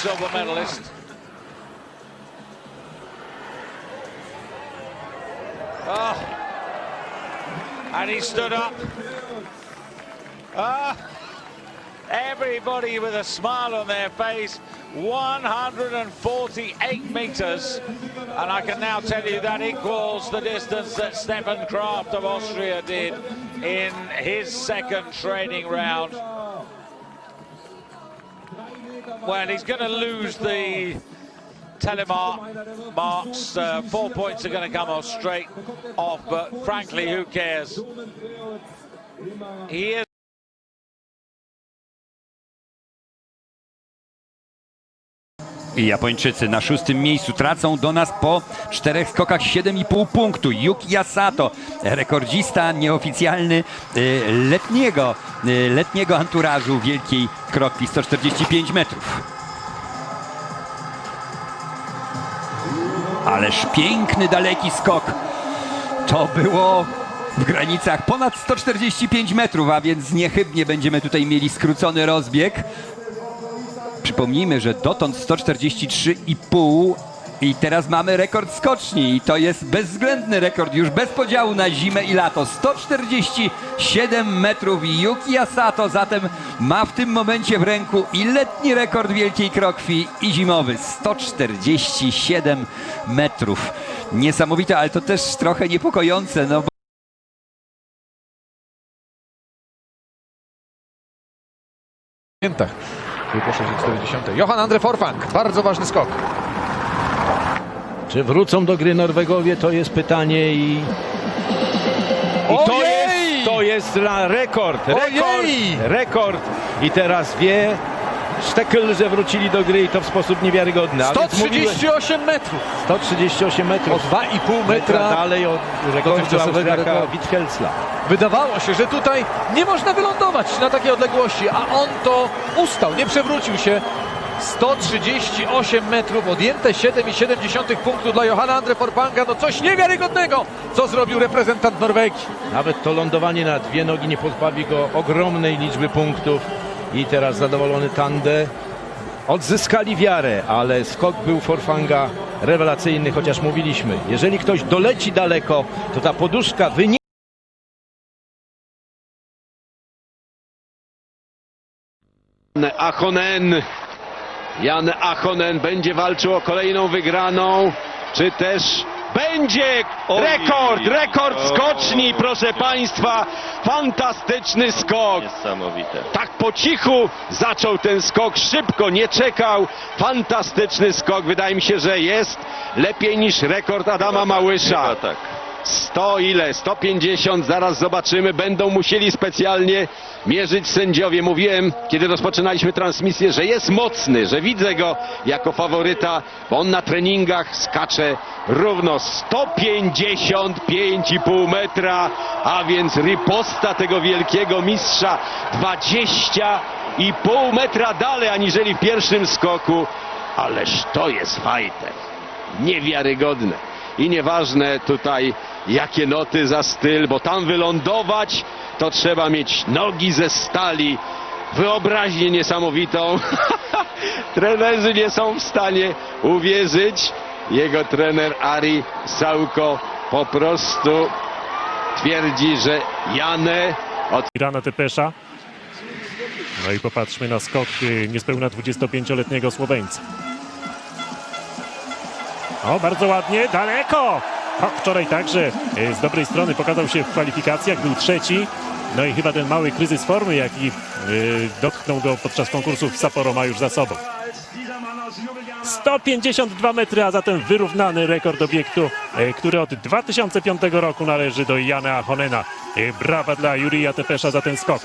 silver medalist. Oh, and he stood up. Ah, everybody with a smile on their face. 148 meters, and I can now tell you that equals the distance that Stefan Kraft of Austria did in his second training round. Well, he's going to lose the telemark marks. Uh, four points are going to come off straight off, but frankly, who cares? He is. I Japończycy na szóstym miejscu tracą do nas po czterech skokach 7,5 punktu. Yuki Yasato, rekordzista nieoficjalny y, letniego, y, letniego anturażu wielkiej krokwi 145 metrów. Ależ piękny, daleki skok. To było w granicach ponad 145 metrów, a więc niechybnie będziemy tutaj mieli skrócony rozbieg. Przypomnijmy, że dotąd 143,5 i teraz mamy rekord skoczni i to jest bezwzględny rekord już bez podziału na zimę i lato. 147 metrów Yuki Asato zatem ma w tym momencie w ręku i letni rekord wielkiej krokwi i zimowy. 147 metrów. Niesamowite, ale to też trochę niepokojące, no bo Piętach. Pierwsze 40. Johan Andre Forfang. Bardzo ważny skok. Czy wrócą do gry Norwegowie, to jest pytanie i... I to Ojej! jest, to jest la- rekord, rekord, Ojej! rekord. I teraz wie Sztekel, że wrócili do gry i to w sposób niewiarygodny. A więc mówiłem- 138 metrów. 138 O metrów. 2,5 metra metra. dalej od rekordu dotychczasowego Austriaka rekordu. Wittkelsla. Wydawało się, że tutaj nie można wylądować na takiej odległości, a on to ustał, nie przewrócił się. 138 metrów, odjęte 7,7 punktu dla Johana Andre Forfanga. No coś niewiarygodnego, co zrobił reprezentant Norwegii. Nawet to lądowanie na dwie nogi nie pozbawi go ogromnej liczby punktów. I teraz zadowolony Tande. Odzyskali wiarę, ale skok był Forfanga rewelacyjny, chociaż mówiliśmy, jeżeli ktoś doleci daleko, to ta poduszka wyniesie Achonen. Jan Achonen będzie walczył o kolejną wygraną, czy też będzie rekord, rekord skoczni, proszę Państwa. Fantastyczny skok. Niesamowite. Tak po cichu zaczął ten skok, szybko, nie czekał. Fantastyczny skok, wydaje mi się, że jest lepiej niż rekord Adama Małysza. Chyba tak. 100 ile? 150, zaraz zobaczymy. Będą musieli specjalnie mierzyć sędziowie. Mówiłem, kiedy rozpoczynaliśmy transmisję, że jest mocny, że widzę go jako faworyta, bo on na treningach skacze równo 155,5 metra, a więc riposta tego wielkiego mistrza 20,5 metra dalej aniżeli w pierwszym skoku. Ależ to jest fighter. Niewiarygodne. I nieważne tutaj jakie noty za styl, bo tam wylądować to trzeba mieć nogi ze stali, wyobraźnię niesamowitą. Trenerzy nie są w stanie uwierzyć. Jego trener Ari Sauko po prostu twierdzi, że Janę od Irana Tepesza. No i popatrzmy na skok niespełna 25-letniego Słoweńca. O, bardzo ładnie, daleko! O, wczoraj także y, z dobrej strony pokazał się w kwalifikacjach, był trzeci. No i chyba ten mały kryzys formy, jaki y, dotknął go podczas konkursu w Sapporo ma już za sobą. 152 metry, a zatem wyrównany rekord obiektu, e, który od 2005 roku należy do Jana Achonena. E, Brawa dla Jurija Tepesza za ten skok.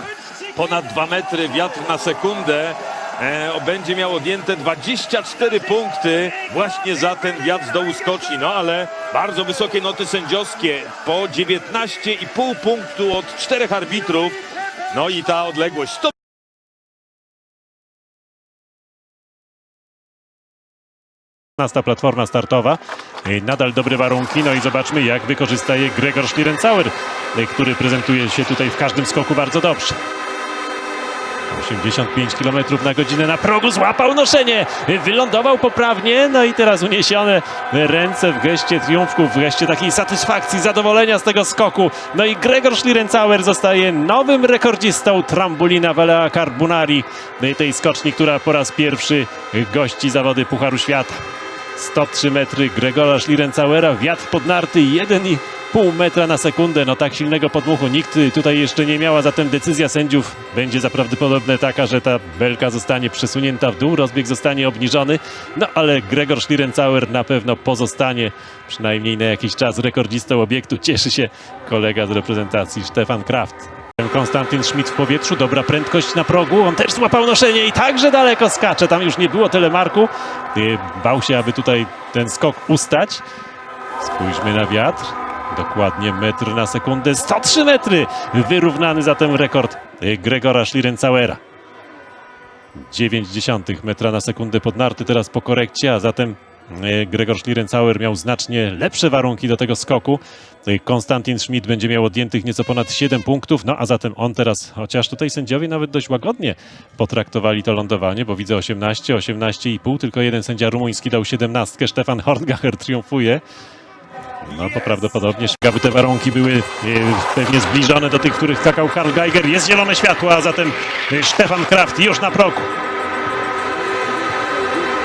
ponad 2 metry wiatr na sekundę. E, będzie miał odjęte 24 punkty właśnie za ten wiatr z dołu skoczni. No ale bardzo wysokie noty sędziowskie po 19,5 punktu od czterech arbitrów. No i ta odległość 100 15 platforma startowa. Nadal dobre warunki. No i zobaczmy, jak wykorzysta je Gregor Schlierencauer, który prezentuje się tutaj w każdym skoku bardzo dobrze. 85 km na godzinę na progu, złapał noszenie, wylądował poprawnie, no i teraz uniesione ręce w geście triumfku, w geście takiej satysfakcji, zadowolenia z tego skoku. No i Gregor Schlierencauer zostaje nowym rekordzistą Trambulina Velea Carbonari, tej skoczni, która po raz pierwszy gości zawody Pucharu Świata. 103 metry Gregora Schlierencauera, wiatr pod narty 1,5 metra na sekundę. No tak silnego podmuchu nikt tutaj jeszcze nie miał, a zatem decyzja sędziów będzie zaprawdopodobnie taka, że ta belka zostanie przesunięta w dół, rozbieg zostanie obniżony. No ale Gregor Schlierencauer na pewno pozostanie przynajmniej na jakiś czas rekordzistą obiektu. Cieszy się kolega z reprezentacji Stefan Kraft. Konstantyn Schmidt w powietrzu, dobra prędkość na progu, on też złapał noszenie i także daleko skacze, tam już nie było telemarku, bał się, aby tutaj ten skok ustać. Spójrzmy na wiatr, dokładnie metr na sekundę, 103 metry, wyrównany zatem rekord Gregora Schlierencauera. 0,9 metra na sekundę pod narty teraz po korekcie, a zatem Gregor Schlierencauer miał znacznie lepsze warunki do tego skoku. E, Konstantin Schmidt będzie miał odjętych nieco ponad 7 punktów, no a zatem on teraz, chociaż tutaj sędziowie nawet dość łagodnie potraktowali to lądowanie, bo widzę 18, 18,5, tylko jeden sędzia rumuński dał 17, Stefan Horngacher triumfuje. No to prawdopodobnie aby te warunki były e, pewnie zbliżone do tych, których skakał Karl Geiger. Jest zielone światło, a zatem e, Stefan Kraft już na progu.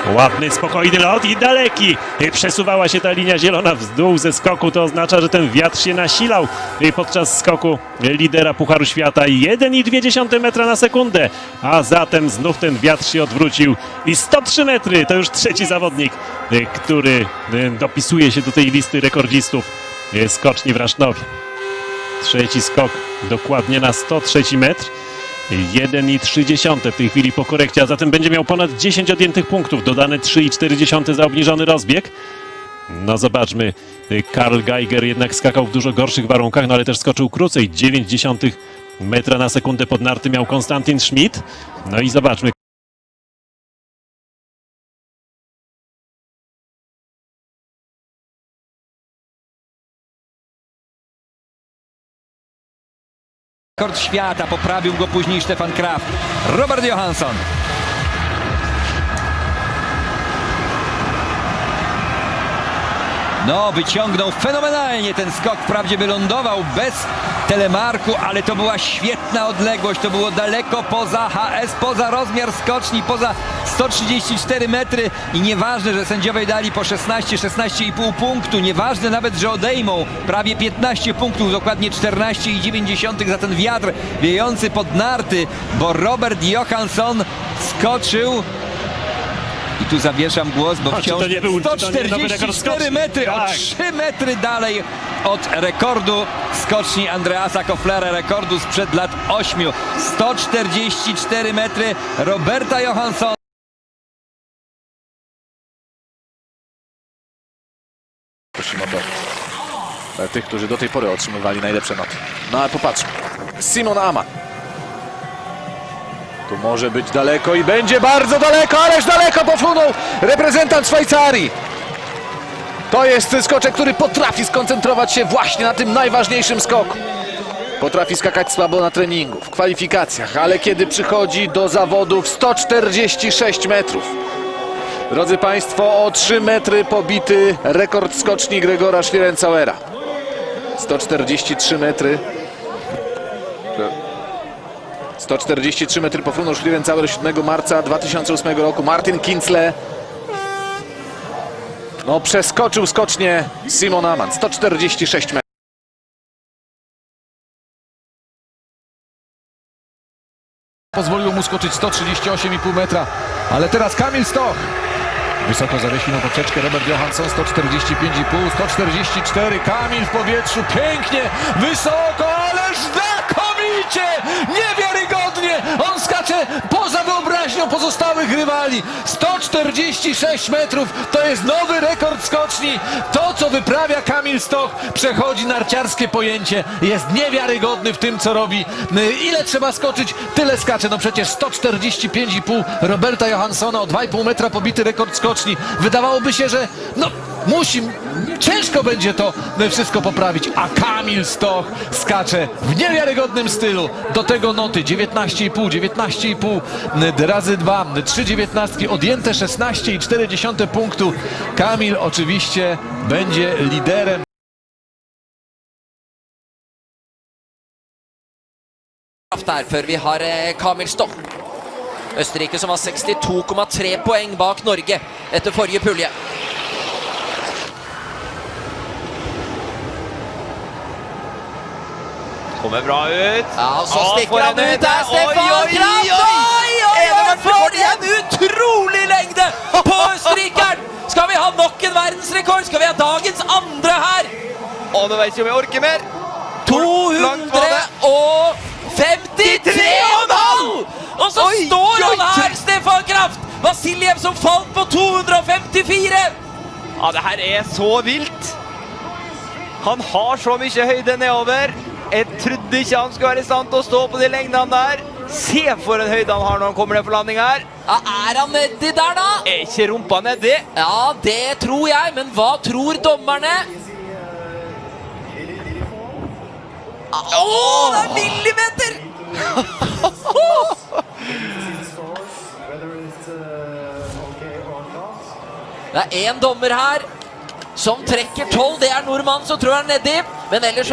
Ładny, spokojny lot i daleki. Przesuwała się ta linia zielona w dół ze skoku. To oznacza, że ten wiatr się nasilał podczas skoku lidera Pucharu Świata. 1,2 metra na sekundę. A zatem znów ten wiatr się odwrócił. I 103 metry. To już trzeci zawodnik, e, który e, dopisuje się do tej listy rekordzistów e, skoczni w Rasznowie. Trzeci skok dokładnie na 103 metr. 1,3 w tej chwili po korekcie, a zatem będzie miał ponad 10 odjętych punktów, dodane 3,4 za obniżony rozbieg. No zobaczmy, Karl Geiger jednak skakał w dużo gorszych warunkach, no ale też skoczył krócej, 0,9 metra na sekundę pod narty miał Konstantin Schmidt. No i zobaczmy, Rekord świata, poprawił go później Stefan Kraft. Robert Johansson. No, wyciągnął fenomenalnie ten skok. Wprawdzie wylądował bez telemarku, ale to była świetna odległość. To było daleko poza HS, poza rozmiar skoczni, poza 134 metry. I nieważne, że sędziowie dali po 16, 16,5 punktu. Nieważne nawet, że odejmą prawie 15 punktów, dokładnie 14,9 za ten wiatr wiejący pod narty, bo Robert Johansson skoczył i tu zawieszam głos, bo A, wciąż to nie był- czy to nie nowy rekord 144 skoczni? metry, o Tak. 3 metry dalej od rekordu skoczni Andreasa Koflera, rekordu sprzed lat 8. 144 metry Roberta Johanssona. Prosimy o to dla tych, którzy do tej pory otrzymywali najlepsze noty. No ale popatrzmy. Simon Aman. Tu może być daleko i będzie bardzo daleko, ależ daleko posunął reprezentant Szwajcarii. To jest skoczek, który potrafi skoncentrować się właśnie na tym najważniejszym skoku. Potrafi skakać słabo na treningu, w kwalifikacjach, ale kiedy przychodzi do zawodów 146 metrów. Drodzy Państwo, o 3 metry pobity rekord skoczni Gregora Schlierencauera. 143 metry. 143 metry pofrunął Schlierencauer 7 marca 2008 roku. Martin Kinzle no, przeskoczył skocznie Simon Aman. 146 metrów. Pozwoliło mu skoczyć 138,5 metra, ale teraz Kamil Stoch. Wysoko zawiesił na poprzeczkę Robert Johansson 145,5, 144, Kamil w powietrzu, pięknie, wysoko, ależ znakomicie, niewiarygodnie, on skacze poza wyobraźnią pozostałych rywali, 146 metrów, to jest nowy rekord skoczni, to co wyprawia Kamil Stoch przechodzi narciarskie pojęcie, jest niewiarygodny w tym co robi, ile trzeba skoczyć, tyle skacze, no przecież 145,5 Roberta Johanssona o 2,5 metra pobity rekord skoczni, wydawałoby się, że no musi ciężko będzie to wszystko poprawić, a Kamil Stoch skacze w niewiarygodnym stylu. Do tego noty 19,5, 19,5 razy 2, 3 dziewiętnastki, odjęte 16,4 punktu. Kamil oczywiście będzie liderem. her før vi har eh, Kamil Stoch. Østerrike som har 62,3 poeng bak Norge etter forrige pulje. Kommer bra ut. Ja, og så stikker han ut der. Stefan Kraft! oi. Oi, oi! For en utrolig lengde på østerrikeren! Skal vi ha nok en verdensrekord? Skal vi ha dagens andre her? Og nå vet ikke om jeg orker mer. langt var det? 253,5! Og så Oi, står han her. Stefan Kraft! Vasiljev som falt på 254! Ja, det her er så vilt. Han har så mye høyde nedover. Jeg trodde ikke han skulle være i stand til å stå på de lengdene der. Se for en høyde han har når han kommer ned for landing her. Ja, er han nedi der, da? Er ikke rumpa nedi? Ja, det tror jeg, men hva tror dommerne? Å, det er millimeter! Det er én dommer her som trekker tolv. Det er nordmannen som tror han er nedi, men ellers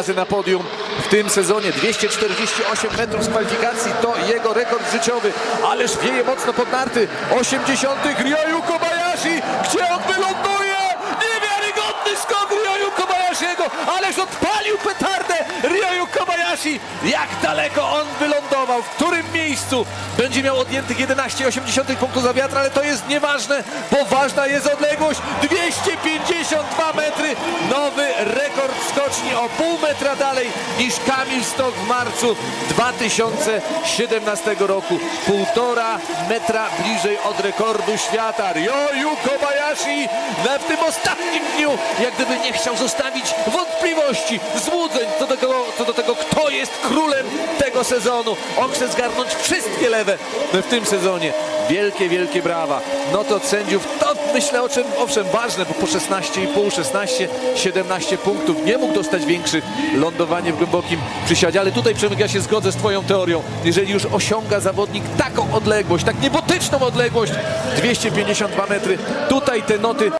razy na podium w tym sezonie. 248 metrów z kwalifikacji to jego rekord życiowy. Ależ wieje mocno pod narty. 80. Ryoyu Kobayashi. Gdzie on wyląduje? Ależ odpalił petardę Ryoyu Kobayashi. Jak daleko on wylądował? W którym miejscu? Będzie miał odjętych 11,8 punktu za wiatr, ale to jest nieważne, bo ważna jest odległość. 252 metry. Nowy rekord skoczni o pół metra dalej niż Kamil Stok w marcu 2017 roku. Półtora metra bliżej od rekordu świata. Ryoyu Kobayashi na w tym ostatnim dniu, jak gdyby nie chciał zostawić wątpliwości, złudzeń co do tego, co do tego kto jest królem tego sezonu. On chce zgarnąć wszystkie lewe w tym sezonie. Wielkie, wielkie brawa. No to od sędziów, to myślę o czym, owszem, ważne, bo po 16,5, 16, 17 punktów nie mógł dostać większych lądowanie w głębokim przysiadzie, ale tutaj Przemyk, ja się zgodzę z twoją teorią. Jeżeli już osiąga zawodnik taką odległość, tak niebotyczną odległość, 252 metry, tutaj te noty